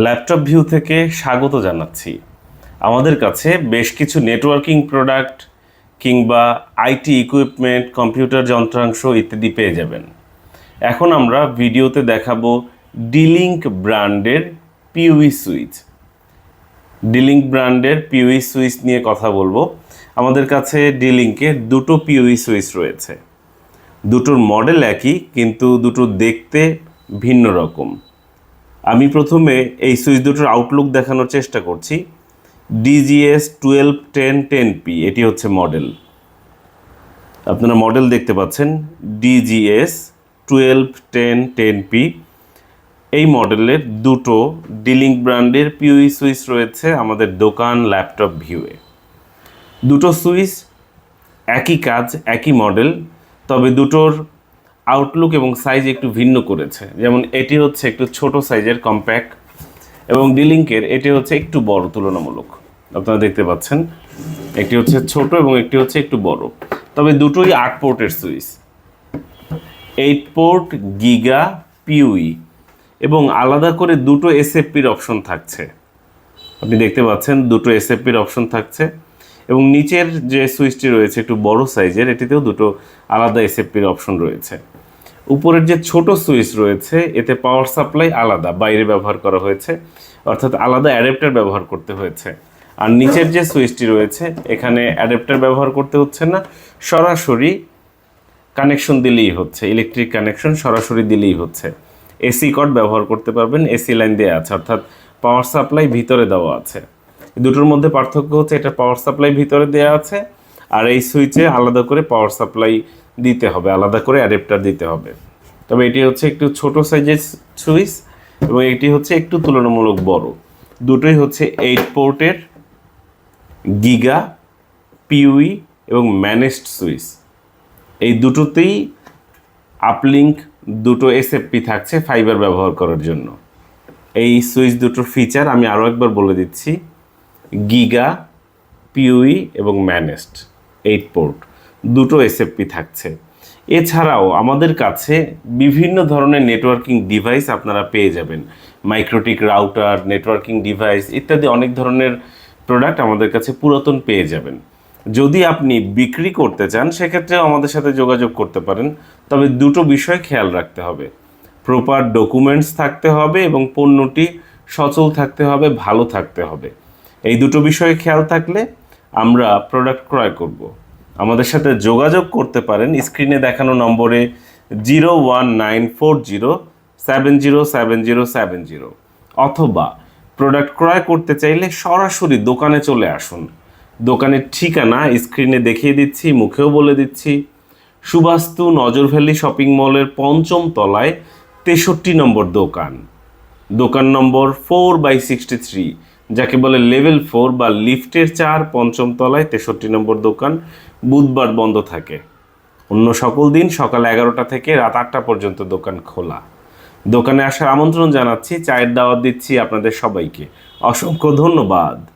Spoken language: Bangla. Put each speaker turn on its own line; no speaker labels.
ল্যাপটপ ভিউ থেকে স্বাগত জানাচ্ছি। আমাদের কাছে বেশ কিছু নেটওয়ার্কিং প্রোডাক্ট কিংবা আইটি ইকুইপমেন্ট, কম্পিউটার যন্ত্রাংশ ইত্যাদি পেয়ে যাবেন। এখন আমরা ভিডিওতে দেখাবো ডিলিঙ্ক ব্র্যান্ডের পিউই সুইচ। ডিলিঙ্ক ব্র্যান্ডের পিউই সুইচ নিয়ে কথা বলব। আমাদের কাছে ডিলিঙ্কের দুটো পিউই সুইচ রয়েছে। দুটোর মডেল একই, কিন্তু দুটো দেখতে ভিন্ন রকম। আমি প্রথমে এই সুইচ দুটোর আউটলুক দেখানোর চেষ্টা করছি। DGS twelve ten ten P এটি হচ্ছে মডেল আপনারা মডেল দেখতে পাচ্ছেন। DGS twelve ten ten P এই মডেলের দুটো ডিলিং ব্র্যান্ডের পিউই সুইচ রয়েছে আমাদের দোকান ল্যাপটপ ভিউয়ে দুটো সুইচ একই কাজ, একই মডেল তবে দুটোর আউটলুক এবং সাইজ একটু ভিন্ন করেছে। যেমন এটি হচ্ছে একটু ছোট সাইজের কম্প্যাক্ট এবং ডিলিঙ্কের এটি হচ্ছে একটু বড়, তুলনামূলক। আপনারা দেখতে পাচ্ছেন, একটি হচ্ছে ছোট এবং একটি হচ্ছে একটু বড়। তবে দুটোই আট পোর্টের switch eight port giga PoE এবং আলাদা করে দুটো এসএফপির অপশন থাকছে। আপনি দেখতে পাচ্ছেন, দুটো এসএফপির অপশন থাকছে এবং নিচের যে সুইচটি রয়েছে একটু বড় সাইজের এটিতেও দুটো আলাদা এসএফপির অপশন রয়েছে। উপরের যে ছোট সুইচ রয়েছে, এতে পাওয়ার সাপ্লাই আলাদা, বাইরে ব্যবহার করা হয়েছে, অর্থাৎ আলাদা অ্যাডাপ্টার ব্যবহার করতে হয়েছে। আর নিচের যে সুইচটি রয়েছে, এখানে অ্যাডাপ্টার ব্যবহার করতে হচ্ছে না, সরাসরি কানেকশন দিলেই হচ্ছে ইলেকট্রিক কানেকশন সরাসরি দিলেই হচ্ছে। এসি কর্ড ব্যবহার করতে পারবেন এসি লাইন দেওয়া আছে, অর্থাৎ পাওয়ার সাপ্লাই ভিতরে দেওয়া আছে। দুটোর মধ্যে পার্থক্য হচ্ছে, এটা পাওয়ার সাপ্লাই ভিতরে দেওয়া আছে আর এই সুইচে আলাদা করে পাওয়ার সাপ্লাই দিতে হবে, আলাদা করে অ্যাডাপ্টার দিতে হবে। তবে এটি হচ্ছে একটু ছোট সাইজের সুইচ এবং এটি হচ্ছে একটু তুলনামূলক বড়। দুটোই হচ্ছে এইট পোর্টের গিগা পিউই এবং ম্যানেজড সুইচ। এই দুটোতেই আপলিঙ্ক দুটো এসএফপি থাকছে ফাইবার ব্যবহার করার জন্য। এই সুইচ দুটোর ফিচার আমি আরও একবার বলে দিচ্ছি গিগা পিউই এবং ম্যানেজড এইট পোর্ট, দুটো এসএফপি থাকছে। এছাড়াও আমাদের কাছে বিভিন্ন ধরনের নেটওয়ার্কিং ডিভাইস আপনারা পেয়ে যাবেন। মাইক্রোটিক রাউটার, নেটওয়ার্কিং ডিভাইস ইত্যাদি অনেক ধরনের প্রোডাক্ট আমাদের কাছে পুরাতন পেয়ে যাবেন। যদি আপনি বিক্রি করতে চান, সেক্ষেত্রেও আমাদের সাথে যোগাযোগ করতে পারেন। তবে দুটো বিষয় খেয়াল রাখতে হবে। প্রপার ডকুমেন্টস থাকতে হবে এবং পণ্যটি সচল থাকতে হবে, ভালো থাকতে হবে। এই দুটো বিষয়ে খেয়াল থাকলে আমরা প্রোডাক্ট ক্রয় করব। আমাদের সাথে যোগাযোগ করতে পারেন। স্ক্রিনে দেখানো নম্বরে zero one nine four zero seven zero seven zero seven zero অথবা প্রোডাক্ট ক্রয় করতে চাইলে সরাসরি দোকানে চলে আসুন। দোকানের ঠিকানা স্ক্রিনে দেখিয়ে দিচ্ছি, মুখেও বলে দিচ্ছি। সুবাস্তু নজর ভ্যালি শপিং মলের পঞ্চম তলায় তেষট্টি নম্বর দোকান। দোকান নম্বর ফোর বাই সিক্সটি থ্রি যাকে বলে লেভেল ফোর বা লিফটের চার, পঞ্চম তলায় তেষট্টি নম্বর দোকান বুধবার বন্ধ থাকে। অন্য সকল দিন সকাল এগারোটা থেকে রাত আটটা পর্যন্ত দোকান খোলা। দোকানে আসার আমন্ত্রণ জানাচ্ছি, চায়ের দাওয়াত দিচ্ছি আপনাদের সবাইকে। অসংখ্য ধন্যবাদ।